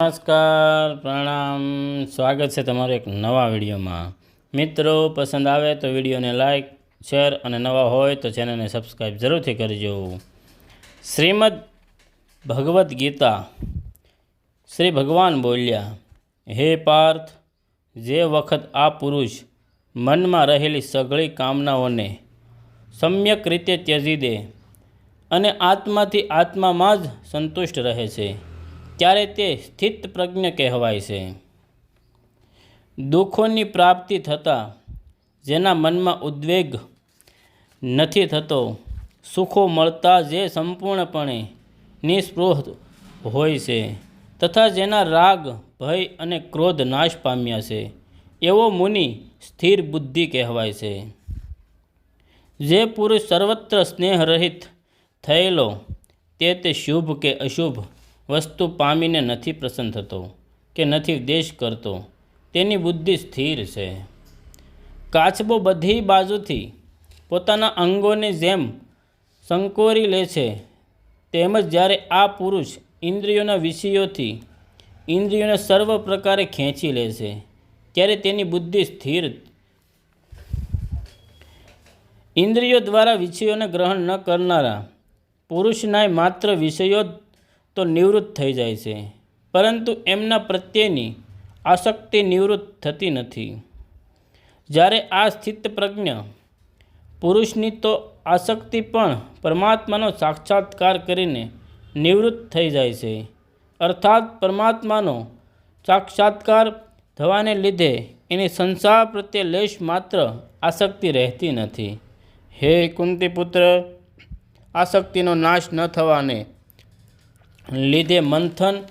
નમસ્કાર, પ્રણામ. સ્વાગત છે તમારું એક નવા વિડીયોમાં. મિત્રો, પસંદ આવે તો વિડીયોને લાઇક શેર અને નવા હોય તો ચેનલને સબસ્ક્રાઈબ જરૂરથી કરજો. શ્રીમદ ભગવદ્ ગીતા શ્રી ભગવાન બોલ્યા, હે પાર્થ, જે વખત આ પુરુષ મનમાં રહેલી સઘળી કામનાઓને સમ્યક રીતે ત્યજી દે અને આત્માથી આત્મામાં જ સંતુષ્ટ રહે છે ત્યારે તે સ્થિત પ્રજ્ઞ કહેવાય છે. દુઃખોની પ્રાપ્તિ થતાં જેના મનમાં ઉદ્વેગ નથી થતો, સુખો મળતા જે સંપૂર્ણપણે નિસ્પૃહ હોય છે તથા જેના રાગ, ભય અને ક્રોધ નાશ પામ્યા છે, એવો મુનિ સ્થિર બુદ્ધિ કહેવાય છે. જે પુરુષ સર્વત્ર સ્નેહરહિત થયેલો, તે તે શુભ કે અશુભ વસ્તુ પામીને નથી પ્રસન્ન થતો કે નથી દેશ કરતો, તેની બુદ્ધિ સ્થિર છે. કાચબો બધી બાજુથી પોતાના અંગોને જેમ સંકોરી લે છે, તેમજ જ્યારે આ પુરુષ ઇન્દ્રિયોના વિષયોથી ઇન્દ્રિયોને સર્વ પ્રકારે ખેંચી લે છે, ત્યારે તેની બુદ્ધિ સ્થિર ઇન્દ્રિયો દ્વારા વિષયોને ગ્રહણ ન કરનારા પુરુષનાય માત્ર વિષયો તો નિવૃત્ત થઈ જાય છે. પરંતુ એમના પ્રત્યેની આસક્તિ નિવૃત્ત થતી નથી. જ્યારે આ સ્થિત પ્રજ્ઞ પુરુષની તો આસક્તિ પણ પરમાત્માનો સાક્ષાત્કાર કરીને નિવૃત્ત થઈ જાય છે. અર્થાત પરમાત્માનો સાક્ષાત્કાર થવાને લીધે એની સંસાર પ્રત્યે લેશ માત્ર આસક્તિ રહેતી નથી. હે કુંતી પુત્ર આસક્તિનો નાશ ન થવાને લીધે મંથન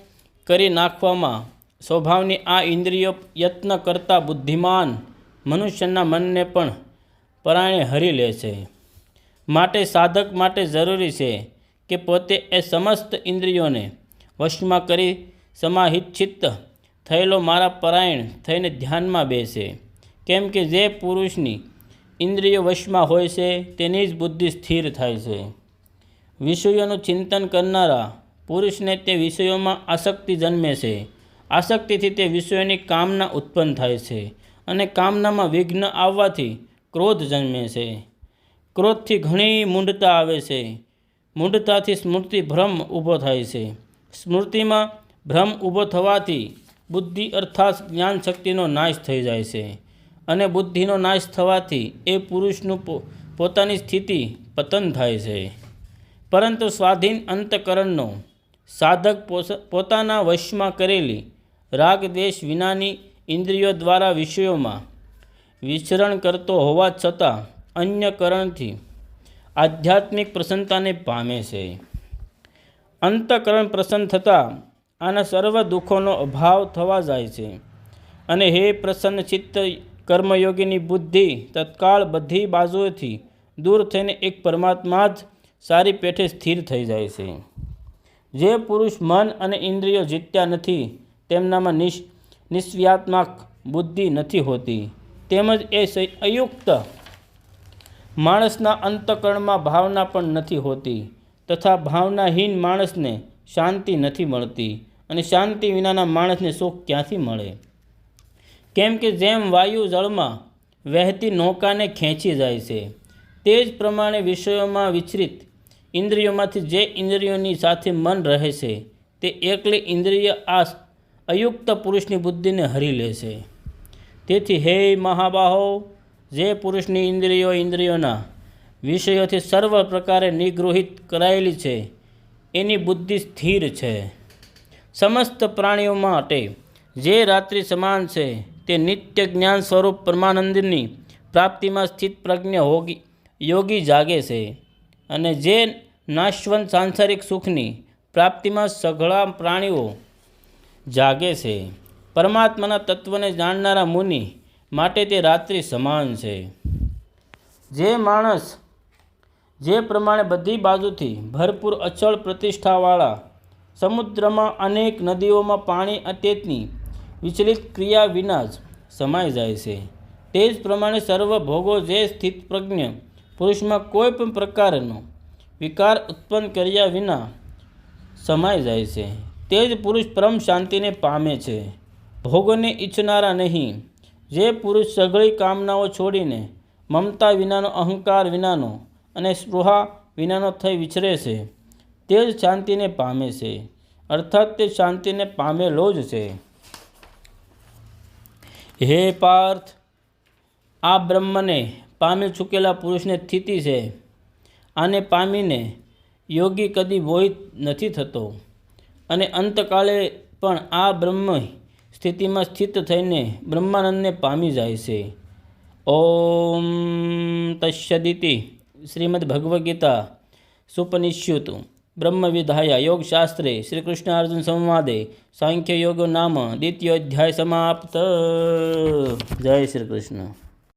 કરી નાખવામાં સ્વભાવની આ ઇન્દ્રિયો યત્ન કરતા બુદ્ધિમાન મનુષ્યના મનને પણ પરાયણે હરી લે છે. માટે સાધક માટે જરૂરી છે કે પોતે એ સમસ્ત ઇન્દ્રિયોને વશમાં કરી સમાહિત થયેલો મારા પરાયણ થઈને ધ્યાનમાં બેસે. કેમ કે જે પુરુષની ઇન્દ્રિયો વશમાં હોય છે તેની જ બુદ્ધિ સ્થિર થાય છે. વિષયોનું ચિંતન કરનારા પુરુષને તે વિષયોમાં આસક્તિ જન્મે છે. આસક્તિથી તે વિષયોની કામના ઉત્પન્ન થાય છે અને કામનામાં વિઘ્ન આવવાથી ક્રોધ જન્મે છે. ક્રોધથી ઘણી મૂંઢતા આવે છે. મૂંઢતાથી સ્મૃતિ ભ્રમ ઊભો થાય છે. સ્મૃતિમાં ભ્રમ ઊભો થવાથી બુદ્ધિ અર્થાત જ્ઞાન શક્તિનો નાશ થઈ જાય છે અને બુદ્ધિનો નાશ થવાથી એ પુરુષનું પોતાની સ્થિતિ પતન થાય છે. પરંતુ સ્વાધીન અંતકરણનો સાધક પોતાના વશમાં કરેલી રાગ દ્વેષ વિનાની ઇન્દ્રિયો દ્વારા વિષયોમાં વિચરણ કરતો હોવા છતાં અન્ય કરણથી આધ્યાત્મિક પ્રસન્નતાને પામે છે. અંતકરણ પ્રસન્ન થતાં આના સર્વ દુઃખોનો અભાવ થવા જાય છે અને હે પ્રસન્ન ચિત્ત કર્મયોગીની બુદ્ધિ તત્કાળ બધી બાજુઓથી દૂર થઈને એક પરમાત્મા જ સારી પેઠે સ્થિર થઈ જાય છે. જે પુરુષ મન અને ઇન્દ્રિયો જીત્યા નથી, તેમનામાં નિશ, નિસ્વ્યાત્મક બુદ્ધિ નથી હોતી. તેમજ એ અયુક્ત માણસના અંતકરણમાં ભાવના પણ નથી હોતી તથા ભાવનાહીન માણસને શાંતિ નથી મળતી અને શાંતિ વિનાના માણસને સુખ ક્યાંથી મળે? કેમ કે જેમ વાયુ જળમાં વહેતી નૌકાને ખેંચી જાય છે, તે જ પ્રમાણે વિષયોમાં વિચરિત ઇન્દ્રિયોમાંથી જે ઇન્દ્રિયોની સાથે મન રહે છે, તે એકલી ઇન્દ્રિય આ અયુક્ત પુરુષની બુદ્ધિને હરી લે છે. તેથી હે મહાબાહો, જે પુરુષની ઇન્દ્રિયો ઇન્દ્રિયોના વિષયોથી સર્વ પ્રકારે નિગૃહિત કરાયેલી છે, એની બુદ્ધિ સ્થિર છે. સમસ્ત પ્રાણીઓ માટે જે રાત્રિ સમાન છે, તે નિત્ય જ્ઞાન સ્વરૂપ પરમાનંદની પ્રાપ્તિમાં સ્થિત પ્રજ્ઞ હોગી, યોગી જાગે છે. અને જે નાશવંત સાંસારિક સુખની પ્રાપ્તિમાં સઘળા પ્રાણીઓ જાગે છે. પરમાત્માના તત્વને જાણનારા મુનિ માટે તે રાત્રિ સમાન છે. જે માણસ જે પ્રમાણે બધી બાજુથી ભરપૂર અચળ પ્રતિષ્ઠાવાળા સમુદ્રમાં અનેક નદીઓમાં પાણી અતેતની વિચલિત ક્રિયા વિના જ સમાઈ જાય છે. તે જ પ્રમાણે સર્વ ભોગો જે સ્થિત પ્રજ્ઞ પુરુષમાં કોઈ પણ પ્રકારનો વિકાર ઉત્પન્ન કર્યા વિના સમાઈ જાય છે. તે જ પુરુષ પરમ શાંતિને પામે છે. ભોગોને ઈચ્છનારા નહીં. જે પુરુષ સઘળી કામનાઓ છોડીને મમતા વિનાનો, અહંકાર વિનાનો અને સ્પૃહા વિનાનો થઈ વિચરે છે, તે જ શાંતિને પામે છે. અર્થાત તે શાંતિને પામેલો જ છે. હે પાર્થ, આ બ્રહ્મને પામી ચૂકેલા પુરુષને સ્થિતિ છે. આને પામીને યોગી કદી મોહિત નથી થતો. અને અંતકાળે પણ આ બ્રહ્મ સ્થિતિમાં સ્થિત થઈને બ્રહ્માનંદને પામી જાય છે. ઓમ તસ્યદિતિ શ્રીમદ ભગવદ્ ગીતા સુપનિષ્યુત બ્રહ્મવિધાયા યોગશાસ્ત્રે શ્રી કૃષ્ણ અર્જુન સંવાદે સાંખ્ય યોગો નામ દ્વિતીયોધ્યાય સમાપ્ત. જય શ્રી કૃષ્ણ